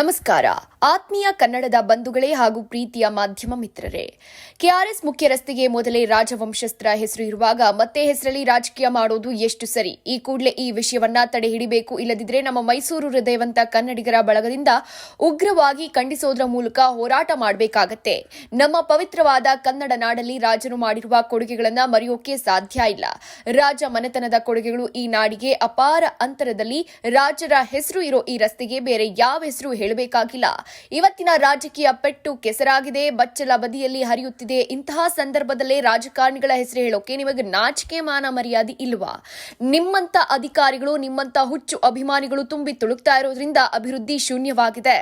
ನಮಸ್ಕಾರ. ಆತ್ಮೀಯ ಕನ್ನಡದ ಬಂಧುಗಳೇ ಹಾಗೂ ಪ್ರೀತಿಯ ಮಾಧ್ಯಮ ಮಿತ್ರರೇ. ಕೆಆರ್ಎಸ್ ಮುಖ್ಯ ರಸ್ತೆಗೆ ಮೊದಲೇ ರಾಜವಂಶಸ್ತ್ರ ಹೆಸರು ಇರುವಾಗ ಮತ್ತೆ ಹೆಸರಲ್ಲಿ ರಾಜಕೀಯ ಮಾಡೋದು ಎಷ್ಟು ಸರಿ? ಈ ಕೂಡಲೇ ಈ ವಿಷಯವನ್ನ ತಡೆ ಹಿಡಿಬೇಕು ಇಲ್ಲದಿದ್ರೆ ನಮ್ಮ ಮೈಸೂರು ಹೃದಯವಂತ ಕನ್ನಡಿಗರ ಬಳಗದಿಂದ ಉಗ್ರವಾಗಿ ಖಂಡಿಸೋದ್ರ ಮೂಲಕ ಹೋರಾಟ ಮಾಡಬೇಕಾಗತ್ತೆ. ನಮ್ಮ ಪವಿತ್ರವಾದ ಕನ್ನಡ ನಾಡಲ್ಲಿ ರಾಜರು ಮಾಡಿರುವ ಕೊಡುಗೆಗಳನ್ನು ಮರೆಯೋಕೆ ಸಾಧ್ಯ ಇಲ್ಲ. ರಾಜ ಮನೆತನದ ಕೊಡುಗೆಗಳು ಈ ನಾಡಿಗೆ ಅಪಾರ ಅಂತರದಲ್ಲಿ ರಾಜರ ಹೆಸರು ಇರೋ ಈ ರಸ್ತೆಗೆ ಬೇರೆ ಯಾವ ಹೆಸರು ಹೇಳಬೇಕಾಗಿಲ್ಲ. ಇವತ್ತಿನ ರಾಜಕೀಯ ಪೆಟ್ಟು ಕೆಸರಾಗಿದೆ, ಬಚ್ಚಲ ಬದಿಯಲ್ಲಿ ಹರಿಯುತ್ತಿದೆ. ಇಂತಹ ಸಂದರ್ಭದಲ್ಲೇ ರಾಜಕಾರಣಿಗಳ ಹೆಸರು ಹೇಳೋಕೆ ನಿಮಗೆ ನಾಚಿಕೆ ಮಾನ ಮರ್ಯಾದೆ ಇಲ್ವಾ? ನಿಮ್ಮಂತ ಅಧಿಕಾರಿಗಳು ನಿಮ್ಮಂತ ಹುಚ್ಚು ಅಭಿಮಾನಿಗಳು ತುಂಬಿ ತುಳುಕ್ತಾ ಇರೋದ್ರಿಂದ ಅಭಿವೃದ್ಧಿ ಶೂನ್ಯವಾಗಿದೆ.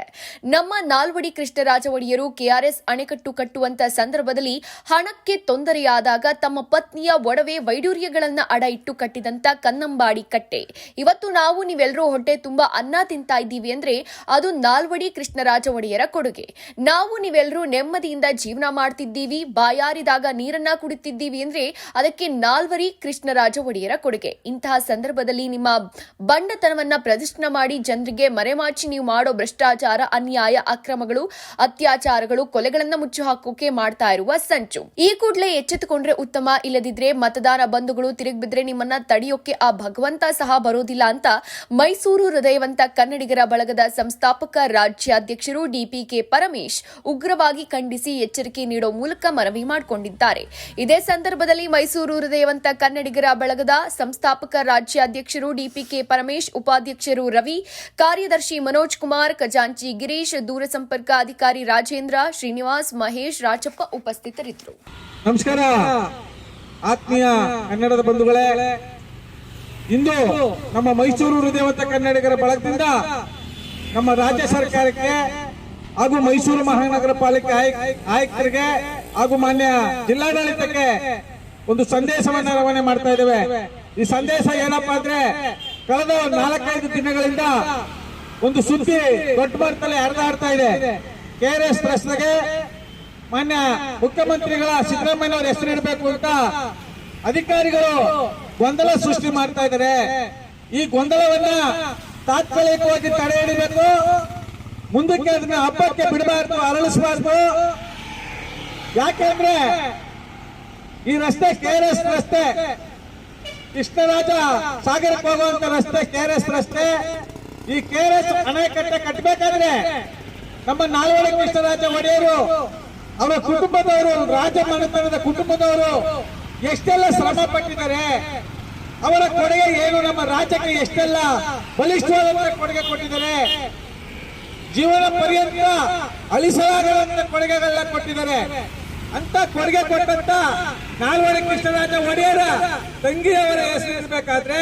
ನಮ್ಮ ನಾಲ್ವಡಿ ಕೃಷ್ಣರಾಜ ಒಡೆಯರು ಕೆಆರ್ಎಸ್ ಅಣೆಕಟ್ಟು ಕಟ್ಟುವಂತ ಸಂದರ್ಭದಲ್ಲಿ ಹಣಕ್ಕೆ ತೊಂದರೆಯಾದಾಗ ತಮ್ಮ ಪತ್ನಿಯ ಒಡವೆ ವೈಡೂರ್ಯಗಳನ್ನ ಅಡ ಇಟ್ಟು ಕಟ್ಟಿದಂತ ಕನ್ನಂಬಾಡಿ ಕಟ್ಟೆ. ಇವತ್ತು ನಾವು ನೀವೆಲ್ಲರೂ ಹೊಟ್ಟೆ ತುಂಬಾ ಅನ್ನ ತಿಂತಾ ಇದ್ದೀವಿ ಅಂದ್ರೆ ಅದು ನಾಲ್ವಡಿ ಕೃಷ್ಣರಾಜ ಒಡೆಯರ ಕೊಡುಗೆ. ನಾವು ನೀವೆಲ್ಲರೂ ನೆಮ್ಮದಿಯಿಂದ ಜೀವನ ಮಾಡ್ತಿದ್ದೀವಿ, ಬಾಯಾರಿದಾಗ ನೀರನ್ನ ಕುಡಿತಿದ್ದೀವಿ ಅಂದ್ರೆ ಅದಕ್ಕೆ ನಾಲ್ವರಿ ಕೃಷ್ಣರಾಜ ಒಡೆಯರ ಕೊಡುಗೆ. ಇಂತಹ ಸಂದರ್ಭದಲ್ಲಿ ನಿಮ್ಮ ಬಂಡತನವನ್ನ ಪ್ರದರ್ಶನ ಮಾಡಿ ಜನರಿಗೆ ಮರೆಮಾಚಿ ನೀವು ಮಾಡೋ ಭ್ರಷ್ಟಾಚಾರ, ಅನ್ಯಾಯ, ಅಕ್ರಮಗಳು, ಅತ್ಯಾಚಾರಗಳು, ಕೊಲೆಗಳನ್ನ ಮುಚ್ಚು ಹಾಕೋಕೆ ಮಾಡ್ತಾ ಇರುವ ಸಂಚು. ಈ ಕೂಡಲೇ ಎಚ್ಚೆತ್ತುಕೊಂಡ್ರೆ ಉತ್ತಮ, ಇಲ್ಲದಿದ್ರೆ ಮತದಾನ ಬಂಧುಗಳು ತಿರುಗಿ ಬಿದ್ರೆ ನಿಮ್ಮನ್ನ ತಡೆಯೋಕೆ ಆ ಭಗವಂತ ಸಹ ಬರೋದಿಲ್ಲ ಅಂತ ಮೈಸೂರು ಹೃದಯವಂತ ಕನ್ನಡಿಗರ ಬಳಗದ ಸಂಸ್ಥಾಪಕ ರಾಜ್ಯಾಧ್ಯಕ್ಷರು ಡಿಪಿಕೆ ಪರಮೇಶ್ ಉಗ್ರವಾಗಿ ಖಂಡಿಸಿ ಎಚ್ಚರಿಕೆ ನೀಡೋ ಮೂಲಕ ಮನವಿ ಮಾಡಿಕೊಂಡಿದ್ದಾರೆ. ಇದೇ ಸಂದರ್ಭದಲ್ಲಿ ಮೈಸೂರು ಹೃದಯವಂತ ಕನ್ನಡಿಗರ ಬಳಗದ ಸಂಸ್ಥಾಪಕ ರಾಜ್ಯಾಧ್ಯಕ್ಷರು ಡಿಪಿಕೆ ಪರಮೇಶ್, ಉಪಾಧ್ಯಕ್ಷರು ರವಿ, ಕಾರ್ಯದರ್ಶಿ ಮನೋಜ್ ಕುಮಾರ್, ಖಜಾಂಚಿ ಗಿರೀಶ್, ದೂರಸಂಪರ್ಕ ಅಧಿಕಾರಿ ರಾಜೇಂದ್ರ, ಶ್ರೀನಿವಾಸ್ ಮಹೇಶ್, ರಾಜಪ್ಪ ಉಪಸ್ಥಿತರಿದ್ದರು. ನಮಸ್ಕಾರ. ಆತ್ಮೀಯ ಕನ್ನಡದ ಬಂಧುಗಳೇ, ಇಂದು ನಮ್ಮ ಮೈಸೂರು ಹೃದಯವಂತ ಕನ್ನಡಿಗರ ಬಳಗದಿಂದ ನಮ್ಮ ರಾಜ್ಯ ಸರ್ಕಾರಕ್ಕೆ ಹಾಗೂ ಮೈಸೂರು ಮಹಾನಗರ ಪಾಲಿಕೆ ಆಯು- ಆಯುಕ್ತರಿಗೆ ಹಾಗೂ ಮಾನ್ಯ ಜಿಲ್ಲಾಡಳಿತಕ್ಕೆ ಒಂದು ಸಂದೇಶವನ್ನ ರವಾನೆ ಮಾಡ್ತಾ ಇದ್ದೇವೆ. ಈ ಸಂದೇಶ ಏನಪ್ಪಾ ಅಂದ್ರೆ ಕಳೆದ ನಾಲ್ಕೈದು ದಿನಗಳಿಂದ ಒಂದು ಸುದ್ದಿ ದೊಡ್ಡ ಮಟ್ಟದಲ್ಲಿ ಹರಿದಾಡ್ತಾ ಇದೆ. ಎಸ್ ರಾಷ್ಟ್ರಾಗೆ ಮಾನ್ಯ ಮುಖ್ಯಮಂತ್ರಿಗಳ ಸಿದ್ದರಾಮಯ್ಯ ಅವರ ಹೆಸರು ಇಡಬೇಕು ಅಂತ ಅಧಿಕಾರಿಗಳು ಗೊಂದಲ ಸೃಷ್ಟಿ ಮಾಡ್ತಾ ಇದ್ದಾರೆ. ಈ ಗೊಂದಲವನ್ನ ತಾತ್ಕಾಲಿಕವಾಗಿ ತಡೆ ಹಿಡಿಬೇಕು. ಮುಂದಕ್ಕೆ ಅದನ್ನ ಹಬ್ಬಕ್ಕೆ ಬಿಡಬಾರ್ದು, ಅರಳಿಸಬಾರ್ದು. ಯಾಕೆಂದ್ರೆ ಈ ರಸ್ತೆ ಕೆಆರ್ಎಸ್ ರಸ್ತೆ. ಕೃಷ್ಣರಾಜ ಸಾಗರಕ್ಕೆ ಹೋಗುವಂತ ರಸ್ತೆ ಕೆಆರ್ಎಸ್ ರಸ್ತೆ. ಈ ಕೆಆರ್ಎಸ್ ಅಣೆಕಟ್ಟೆ ಕಟ್ಟಬೇಕಾದ್ರೆ ನಮ್ಮ ನಾಲ್ವಡಿ ಕೃಷ್ಣರಾಜ ಒಡೆಯರು, ಅವರ ಕುಟುಂಬದವರು, ರಾಜ ಮನೆತನದ ಕುಟುಂಬದವರು ಎಷ್ಟೆಲ್ಲ ಶ್ರಮ ಪಟ್ಟಿದ್ದಾರೆ. ಅವರ ಕೊಡುಗೆ ಏನು? ನಮ್ಮ ರಾಜ್ಯಕ್ಕೆ ಎಷ್ಟೆಲ್ಲ ಬಲಿಷ್ಠವಾದಂತ ಕೊಡುಗೆ ಕೊಟ್ಟಿದ್ದಾರೆ? ಜೀವನ ಪರ್ಯಂತ ಅಳಿಸಲಾಗದಂತ ಕೊಡುಗೆಗಳನ್ನ ಕೊಟ್ಟಿದ್ದಾರೆ. ಅಂತ ಕೊಡುಗೆ ಕೊಟ್ಟಂತ ನಾಲ್ವಡಿ ಕೃಷ್ಣರಾಜ ಒಡೆಯರ ತಂಗಿಯವರ ಹೆಸರು ಇರಬೇಕಾದ್ರೆ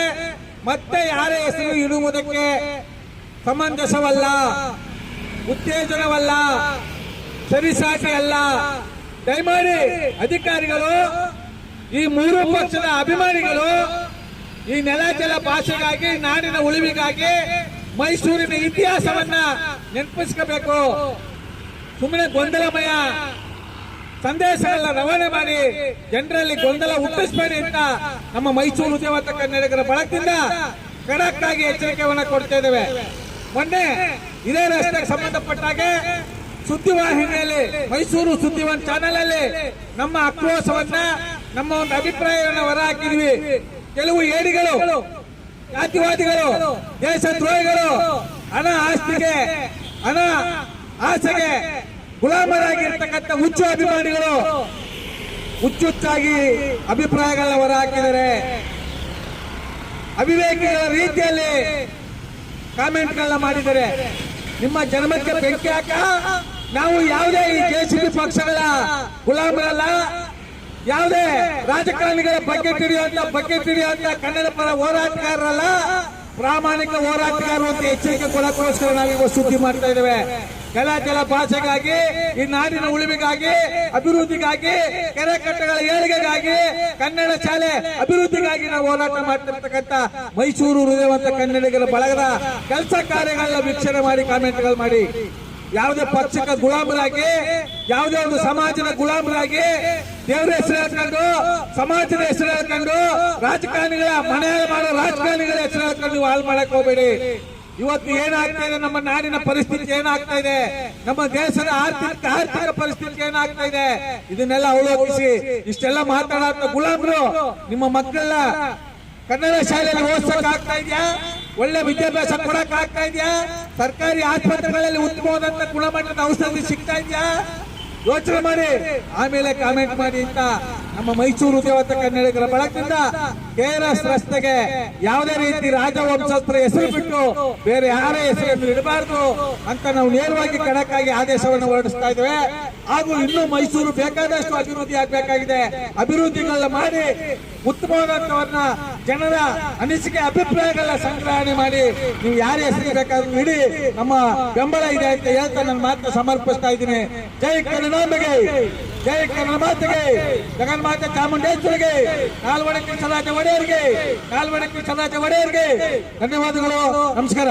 ಮತ್ತೆ ಯಾರ ಹೆಸರು ಇಡುವುದಕ್ಕೆ ಸಮಂಜಸವಲ್ಲ, ಉತ್ತೇಜನವಲ್ಲ, ಸರಿಸಾಟಿ ಅಲ್ಲ? ದಯಮಾಡಿ ಅಧಿಕಾರಿಗಳು, ಈ ಮೂರು ಪಕ್ಷದ ಅಭಿಮಾನಿಗಳು ಈ ನೆಲ ಜಲ ಭಾಷೆಗಾಗಿ, ನಾಡಿನ ಉಳಿವಿಗಾಗಿ ಮೈಸೂರಿನ ಇತಿಹಾಸವನ್ನ ನೆನಪಿಸ್ಕೋಬೇಕು. ಸುಮ್ಮನೆ ಗೊಂದಲಮಯ ಸಂದೇಶಗಳನ್ನ ರವಾನೆ ಮಾಡಿ ಜನರಲ್ಲಿ ಗೊಂದಲ ಹುಟ್ಟಿಸಬೇಡಿ ಅಂತ ನಮ್ಮ ಮೈಸೂರು ಉದ್ಯಮತ ಕನ್ನಡಿಗರ ಬಳಕದಿಂದ ಖಡಕ್ ಆಗಿ ಎಚ್ಚರಿಕೆಯನ್ನ ಕೊಡ್ತಾ ಇದ್ದೇವೆ. ಮೊನ್ನೆ ಇದೇ ರಸ್ತೆಗೆ ಸಂಬಂಧಪಟ್ಟಾಗೆ ಸುದ್ದಿವಾಹಿನಿಯಲ್ಲಿ, ಮೈಸೂರು ಸುದ್ದಿವನ್ ಚಾನೆಲ್ ಅಲ್ಲಿ ನಮ್ಮ ಆಕ್ರೋಶವನ್ನ ನಮ್ಮ ಒಂದು ಅಭಿಪ್ರಾಯವನ್ನು ಹೊರ ಹಾಕಿದ್ವಿ. ಕೆಲವು ಏಡಿಗಳು, ಜಾತಿವಾದಿಗಳು, ದೇಶದ್ರೋಹಿಗಳು, ಹಣ ಆಸ್ತಿಗೆ, ಹಣ ಆಸೆಗೆ ಗುಲಾಮರಾಗಿರ್ತಕ್ಕಂಥ ಹುಚ್ಚು ಅಭಿಮಾನಿಗಳು. ಹುಚ್ಚುಚ್ಚಾಗಿ ಅಭಿಪ್ರಾಯಗಳನ್ನು ಹೊರ ಹಾಕಿದ್ದಾರೆ ಅವಿವೇಕಿಗಳ ರೀತಿಯಲ್ಲಿ ಕಾಮೆಂಟ್ಗಳನ್ನ ಮಾಡಿದ್ದಾರೆ. ನಿಮ್ಮ ಜನ್ಮಕ್ಕೆ ಬೆಂಕಿ ಹಾಕ? ನಾವು ಯಾವುದೇ ಈ ಜೆಸಿಬಿ ಪಕ್ಷಗಳ ಗುಲಾಮರಲ್ಲ. ಯಾವುದೇ ರಾಜಕಾರಣಿಗಳ ಬಗ್ಗೆ ತಿಳಿಯುವಂತ ಬಗ್ಗೆ ತಿಳಿಯುವಂತ ಕನ್ನಡ ಪರ ಹೋರಾಟಗಾರರಲ್ಲ. ಪ್ರಾಮಾಣಿಕ ಹೋರಾಟಗಾರರು ಅಂತ ಎಚ್ಚರಿಕೆ ಕೊಡಕ್ಕೋಸ್ಕರ ನಾವೀಗ ಸುದ್ದಿ ಮಾಡ್ತಾ ಇದ್ದೇವೆ. ಕೆಲ ಕೆಲ ಭಾಷೆಗಾಗಿ, ಈ ನಾಡಿನ ಉಳಿವಿಗಾಗಿ, ಅಭಿವೃದ್ಧಿಗಾಗಿ, ಕೆರೆ ಕಟ್ಟಗಳ ಏಳಿಗೆಗಾಗಿ, ಕನ್ನಡ ಶಾಲೆ ಅಭಿವೃದ್ಧಿಗಾಗಿ ನಾವು ಹೋರಾಟ ಮಾಡ್ತಿರ್ತಕ್ಕಂಥ ಮೈಸೂರು ಹೃದಯವಂತ ಕನ್ನಡಿಗರ ಬಳಗದ ಕೆಲಸ ಕಾರ್ಯಗಳನ್ನ ವೀಕ್ಷಣೆ ಮಾಡಿ, ಕಾಮೆಂಟ್ಗಳು ಮಾಡಿ. ಯಾವುದೇ ಪಕ್ಷಕ್ಕೆ ಗುಲಾಮರಾಗಿ, ಯಾವುದೇ ಒಂದು ಸಮಾಜದ ಗುಲಾಮರಾಗಿ ದೇವರ ಹೆಸರು ಹೇಳ್ಕೊಂಡು, ಸಮಾಜದ ಹೆಸರು ಹೇಳ್ಕೊಂಡು, ರಾಜಕಾರಣಿಗಳ ಮನೆ ಮಾಡೋ ರಾಜಕಾರಣಿಗಳ ಹೆಸರು ಹೇಳ್ಕೊಂಡು ನೀವು ಹಾಳು ಮಾಡಕ್ ಹೋಗ್ಬೇಡಿ. ಇವತ್ತು ಏನಾಗ್ತಾ ಇದೆ? ನಮ್ಮ ನಾಡಿನ ಪರಿಸ್ಥಿತಿ ಏನಾಗ್ತಾ ಇದೆ? ನಮ್ಮ ದೇಶದ ಆರ್ಥಿಕ ಆರ್ಥಿಕ ಪರಿಸ್ಥಿತಿ ಏನಾಗ್ತಾ ಇದೆ? ಇದನ್ನೆಲ್ಲ ಅವಲೋಕಿಸಿ. ಇಷ್ಟೆಲ್ಲ ಮಾತಾಡೋ ಗುಲಾಮ್ರು, ನಿಮ್ಮ ಮಕ್ಕಳೆಲ್ಲ ಕನ್ನಡ ಶಾಲೆಯಲ್ಲಿ ಓದಿಸಕ್ ಆಗ್ತಾ ಇದೆಯಾ? ಒಳ್ಳೆ ವಿದ್ಯಾಭ್ಯಾಸ ಕೊಡಕ್ ಆಗ್ತಾ ಇದೆಯಾ? ಸರ್ಕಾರಿ ಆಸ್ಪತ್ರೆಗಳಲ್ಲಿ ಉತ್ತಮವಾದಂತ ಗುಣಮಟ್ಟದ ಔಷಧಿ ಸಿಗ್ತಾ ಇದೆಯಾ? ಯೋಚನೆ ಮಾಡಿ. ಆಮೇಲೆ ಕಾಮೆಂಟ್ ಮಾಡಿ ಅಂತ ನಮ್ಮ ಮೈಸೂರು ದೇವತ ಕನ್ನಡಿಗರ ಬಳಗದಿಂದ ಎಸ್ ರಸ್ತೆಗೆ ಯಾವುದೇ ರೀತಿ ರಾಜವಂಶಸ್ತ್ರ ಹೆಸರು ಬಿಟ್ಟು ಬೇರೆ ಯಾರೇ ಹೆಸರನ್ನು ಇಡಬಾರದು ಅಂತ ನಾವು ನೇರವಾಗಿ ಖಡಕ್ಕಾಗಿ ಆದೇಶವನ್ನು ಹೊರಡಿಸ್ತಾ ಇದ್ದೇವೆ. ಹಾಗೂ ಇನ್ನೂ ಮೈಸೂರು ಬೇಕಾದಷ್ಟು ಅಭಿವೃದ್ಧಿ ಆಗ್ಬೇಕಾಗಿದೆ. ಅಭಿವೃದ್ಧಿಗಳನ್ನ ಮಾಡಿ ಉತ್ತಮವಾದಂತವನ್ನ ಜನರ ಅನಿಸಿಕೆ ಅಭಿಪ್ರಾಯಗಳ ಸಂಗ್ರಹಣೆ ಮಾಡಿ ನೀವು ಯಾರ ಹೆಸರು ಬೇಕಾದ್ರೂ ಇಡಿ, ನಮ್ಮ ಬೆಂಬಲ ಇದೆ ಅಂತ ಹೇಳ್ತಾ ನನ್ನ ಮಾತನ್ನ ಸಮರ್ಪಿಸ್ತಾ ಇದ್ದೀನಿ. ಜೈ ಕರುಣಾಂಬೆಗೆ, ಜೈ ಕನ್ನಡ ಮಾತೆಗೆ, ಜಗನ್ಮಾತೆ ಚಾಮುಂಡೇಶ್ವರಿಗೆ ನಾಲ್ವಡೆ ಕೃಷ್ಣರಾಜ ಒಡೆಯರಿಗೆ ನಾಲ್ವಡಿ ಕೃಷ್ಣರಾಜ ಒಡೆಯರಿಗೆ ಧನ್ಯವಾದಗಳು ನಮಸ್ಕಾರ.